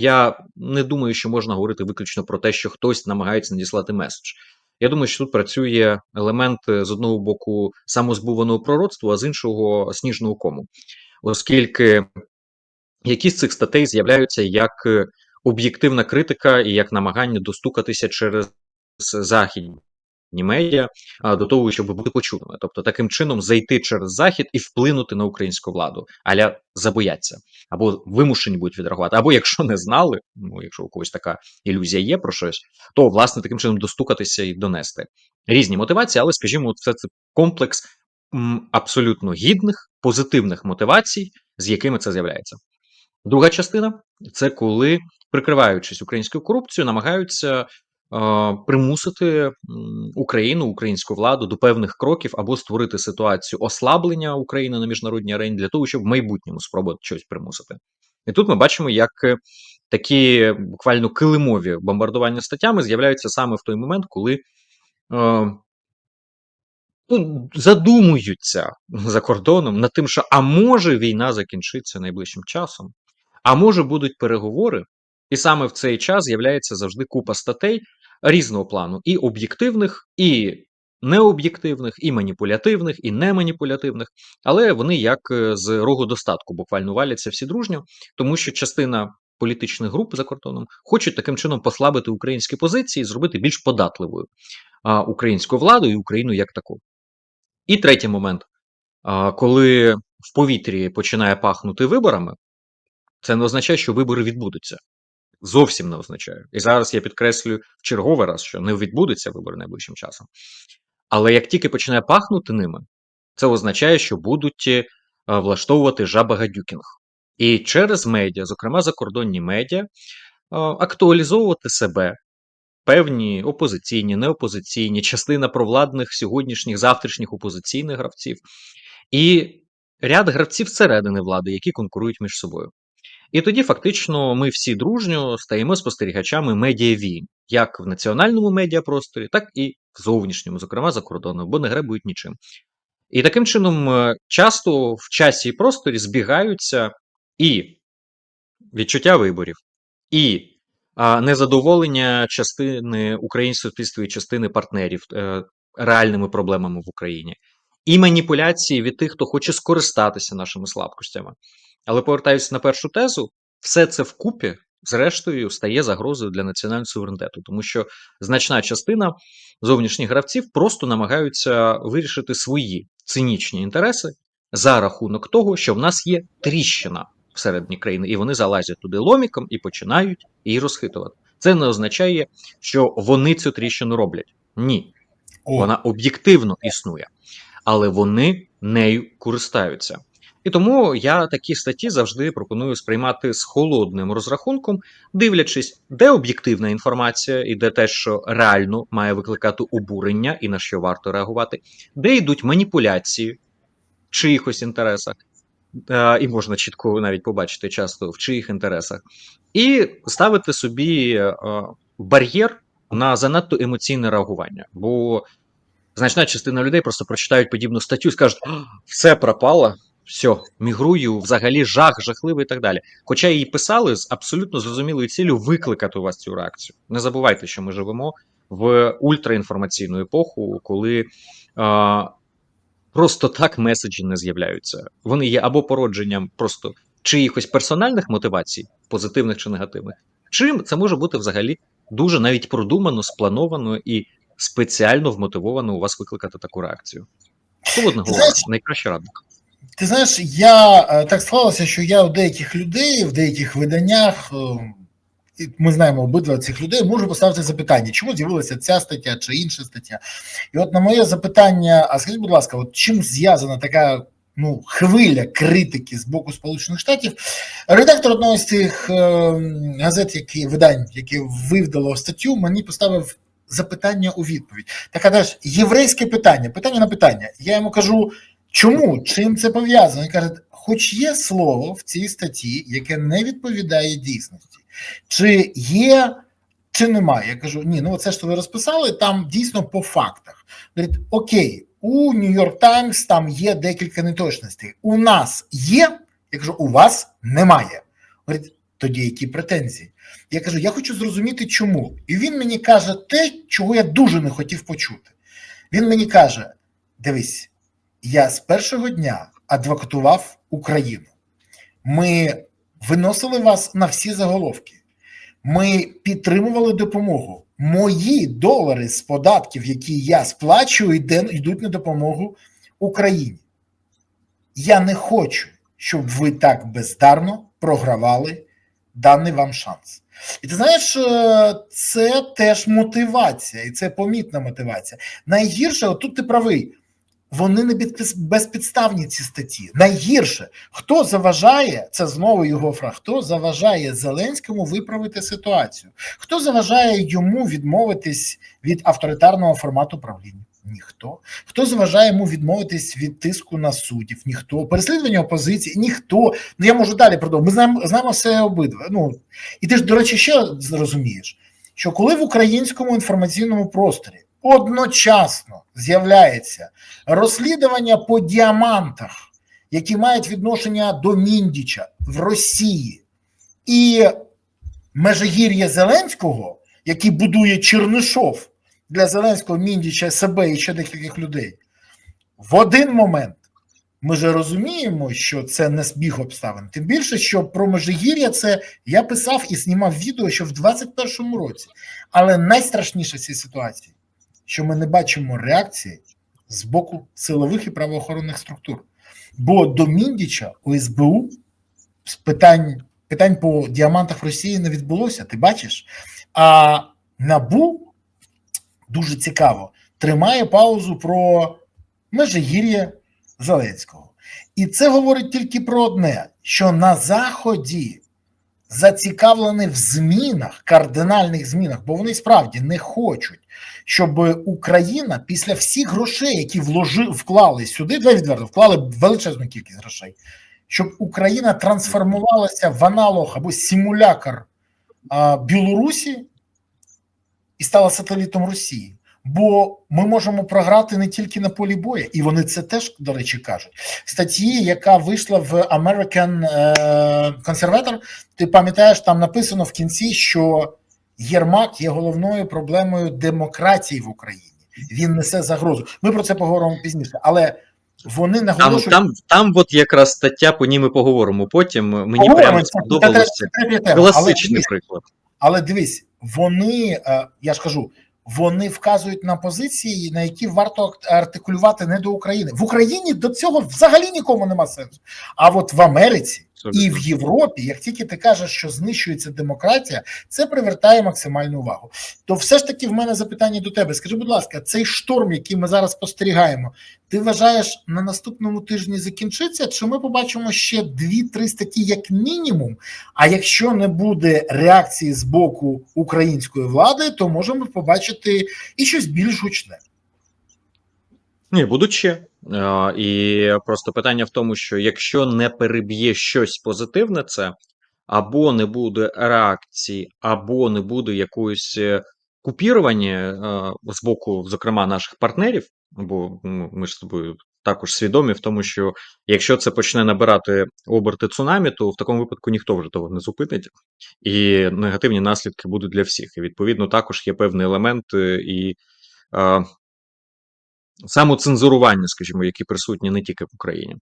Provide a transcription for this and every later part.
я не думаю, що можна говорити виключно про те, що хтось намагається надіслати меседж. Я думаю, що тут працює елемент е, з одного боку самозбуваного пророцтва, а з іншого сніжного кому, оскільки якісь цих статей з'являються як е, об'єктивна критика і як намагання достукатися через західні медіа до того, щоб бути почутими. Тобто, таким чином зайти через захід і вплинути на українську владу, аля забояться або вимушені будуть відреагувати, або якщо не знали, ну якщо у когось така ілюзія є про щось, то власне таким чином достукатися і донести різні мотивації, але скажімо, це це комплекс абсолютно гідних позитивних мотивацій, з якими це з'являється. Друга частина це коли, прикриваючись українською корупцією, намагаються примусити Україну, українську владу до певних кроків або створити ситуацію ослаблення України на міжнародній арені для того, щоб в майбутньому спробувати щось примусити. І тут ми бачимо, як е, такі буквально килимові бомбардування статтями з'являються саме в той момент, коли. Е, ну, задумуються за кордоном над тим, що а може війна закінчиться найближчим часом, а може будуть переговори, і саме в цей час з'являється завжди купа статей різного плану: і об'єктивних, і необ'єктивних, і маніпулятивних, і неманіпулятивних, але вони як е, з рогу достатку буквально валяться всі дружньо, тому що частина. Політичних груп за кордоном хочуть таким чином послабити українські позиції, і зробити більш податливою українську владу і Україну як таку. І третій момент, коли в повітрі починає пахнути виборами, це не означає, що вибори відбудуться. Зовсім не означає. І зараз я підкреслюю в черговий раз, що не відбудуться вибори найближчим часом. Але як тільки починає пахнути ними, це означає, що будуть е, влаштовувати жабагадюкінг. І через медіа, зокрема закордонні медіа, актуалізовувати себе, певні опозиційні, неопозиційні, частина провладних сьогоднішніх, завтрашніх опозиційних гравців, і ряд гравців всередини влади, які конкурують між собою. І тоді фактично ми всі дружньо стаємо спостерігачами медіавійн, як в національному медіапросторі, так і в зовнішньому, зокрема за кордоном, бо не гребують нічим. І таким чином е, часто в часі і просторі збігаються і відчуття виборів, і незадоволення частини українського суспільства і частини партнерів е, реальними проблемами в Україні, і маніпуляції від тих, хто хоче скористатися нашими слабкостями. Але повертаюся на першу тезу, все це вкупі, зрештою, стає загрозою для національного суверенітету, тому що значна частина зовнішніх гравців просто намагаються вирішити свої цинічні інтереси за рахунок того, що в нас є тріщина всередині країни, і вони залазять туди ломіком і починають її розхитувати. Це не означає, що вони цю тріщину роблять. Ні, О, вона об'єктивно існує, але вони нею користаються. І тому я такі статті завжди пропоную сприймати з холодним розрахунком, дивлячись, де об'єктивна інформація і де те, що реально має викликати обурення і на що варто реагувати, де йдуть маніпуляції в чиїхось інтересах, е, і можна чітко навіть побачити часто в чиїх інтересах, і ставити собі е, бар'єр на занадто емоційне реагування. Бо значна частина людей просто прочитають подібну статтю і скажуть: все пропало. Все, мігрую, взагалі жах, жахливий і так далі. Хоча її писали з абсолютно зрозумілою цілею викликати у вас цю реакцію. Не забувайте, що ми живемо в ультраінформаційну епоху, коли а, просто так меседжі не з'являються. Вони є або породженням просто чиїхось персональних мотивацій, позитивних чи негативних, чи це може бути взагалі дуже навіть продумано, сплановано і спеціально вмотивовано у вас викликати таку реакцію. Холодна голова, Знаєш, радник. Ти знаєш, я е, так склалося, що я у деяких людей, в деяких виданнях, е, ми знаємо обидва цих людей, можу поставити запитання, чому з'явилася ця стаття чи інша стаття. І от на моє запитання: а скажіть, будь ласка, от чим зв'язана така ну, хвиля критики з боку Сполучених Штатів? Редактор одного з цих е, газет, які видань, які вивдало статтю, мені поставив запитання у відповідь. Таке теж єврейське питання, питання на питання. Я йому кажу. Чому? Чим це пов'язано? Він каже, хоч є слово в цій статті, яке не відповідає дійсності, чи є, чи немає. Я кажу, ні, ну це що ви розписали, там дійсно по фактах. Говорить, окей, у Нью-Йорк Таймс там є декілька неточностей. У нас є, я кажу, у вас немає. Говорить, Тоді які претензії? Я кажу: я хочу зрозуміти, чому. І він мені каже те, чого я дуже не хотів почути. Він мені каже: дивись, я з першого дня адвокатував Україну. Ми виносили вас на всі заголовки. Ми підтримували допомогу. Мої долари з податків, які я сплачую, йдуть на допомогу Україні. Я не хочу, щоб ви так бездарно програвали даний вам шанс. І ти знаєш, е, це теж мотивація, і це помітна мотивація. Найгірше, от тут ти правий, вони не безпідставні ці статті. Найгірше, хто заважає, це знову його фраг, хто заважає Зеленському виправити ситуацію, хто заважає йому відмовитись від авторитарного формату правління? Ніхто. Хто заважає йому відмовитись від тиску на суддів? Ніхто. Переслідування опозиції? Ніхто. Ну я можу далі продовжувати. Ми знаємо, знаємо все обидва. Ну і ти ж, до речі, ще зрозумієш, що коли в українському інформаційному просторі одночасно з'являється розслідування по діамантах, які мають відношення до Міндіча в Росії, і Межигір'я Зеленського, який будує Чернишов для Зеленського, Міндіча, себе і ще декількох людей, в один момент ми же розуміємо, що це не збіг обставин. Тим більше, що про Межигір'я це я писав і знімав відео ще в 21-му році. Але найстрашніше в цій ситуації, що ми не бачимо реакції з боку силових і правоохоронних структур. Бо до Міндіча у СБУ з питань, питань по діамантах в Росії не відбулося, ти бачиш? А Набу дуже цікаво тримає паузу про Межигір'я Зеленського. І це говорить тільки про одне: що на Заході зацікавлені в змінах, кардинальних змінах, бо вони справді не хочуть, щоб Україна після всіх грошей, які вложи, вклали сюди, давай відверто, вклали величезну кількість грошей, щоб Україна трансформувалася в аналог або симулякр а, Білорусі і стала сателітом Росії. Бо ми можемо програти не тільки на полі бою, і вони це теж, до речі, кажуть. Статті, яка вийшла в American е, Conservator, ти пам'ятаєш, там написано в кінці, що Єрмак є головною проблемою демократії в Україні. Він несе загрозу. Ми про це поговоримо пізніше, але вони наголошують. там, там от якраз стаття, по ній ми поговоримо потім. Мені Поговоримо, прямо сподобалося. тема. Але приклад. Але дивись, вони, е, я ж кажу, вони вказують на позиції, на які варто артикулювати не до України. В Україні до цього взагалі нікому нема сенсу. А от в Америці і в Європі, як тільки ти кажеш, що знищується демократія, це привертає максимальну увагу. То все ж таки в мене запитання до тебе. Скажи, будь ласка, цей шторм, який ми зараз спостерігаємо, ти вважаєш на наступному тижні закінчиться? Чи ми побачимо ще дві-три статті як мінімум? А якщо не буде реакції з боку української влади, то можемо побачити і щось більш гучне. Ні, будуть ще. І просто питання в тому, що якщо не переб'є щось позитивне, це або не буде реакції, або не буде якоїсь е, купірування е, з боку, зокрема, наших партнерів, бо ну, ми ж з тобою також свідомі в тому, що якщо це почне набирати оберти цунамі, то в такому випадку ніхто вже того не зупинить, і негативні наслідки будуть для всіх. І відповідно також є певний елемент е, і. Самоцензурування, скажімо, які присутні не тільки в Україні.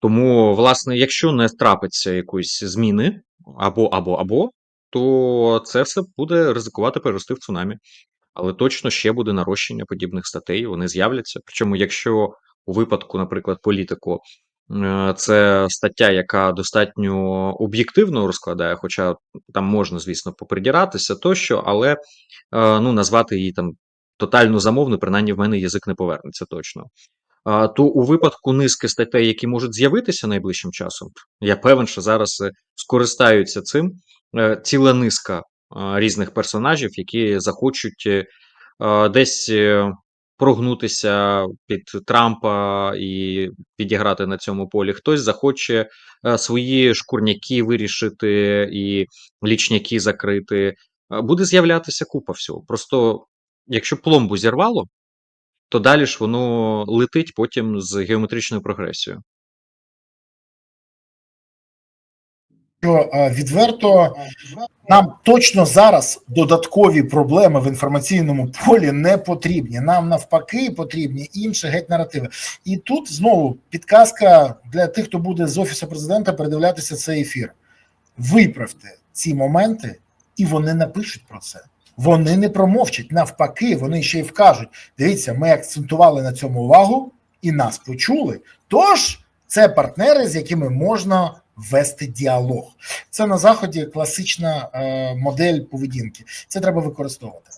Тому, власне, якщо не трапиться якоїсь зміни або або або, то це все буде ризикувати перерости в цунамі. Але точно ще буде нарощення подібних статей, вони з'являться. Причому, якщо у випадку, наприклад, політику, е, це стаття, яка достатньо об'єктивно розкладає, хоча там можна, звісно, попридіратися тощо, але е, ну, назвати її там тотально замовно, принаймні в мене язик не повернеться точно. То у випадку низки статей, які можуть з'явитися найближчим часом, я певен, що зараз е, скористаються цим е, ціла низка різних персонажів, які захочуть е, десь е, прогнутися під Трампа і підіграти на цьому полі. Хтось захоче е, свої шкурняки вирішити і лічняки закрити. Е, Буде з'являтися купа всього. Просто якщо пломбу зірвало, то далі ж воно летить потім з геометричною прогресією. що е, відверто нам точно зараз додаткові проблеми в інформаційному полі не потрібні. Нам навпаки потрібні інші геть наративи. І тут знову підказка для тих, хто буде з офісу президента передивлятися цей ефір. Виправте ці моменти, і вони напишуть про це. Вони не промовчать. Навпаки, вони ще й вкажуть: дивіться, ми акцентували на цьому увагу і нас почули. Тож це партнери, з якими можна вести діалог. Це на заході класична е, модель поведінки. Це треба використовувати.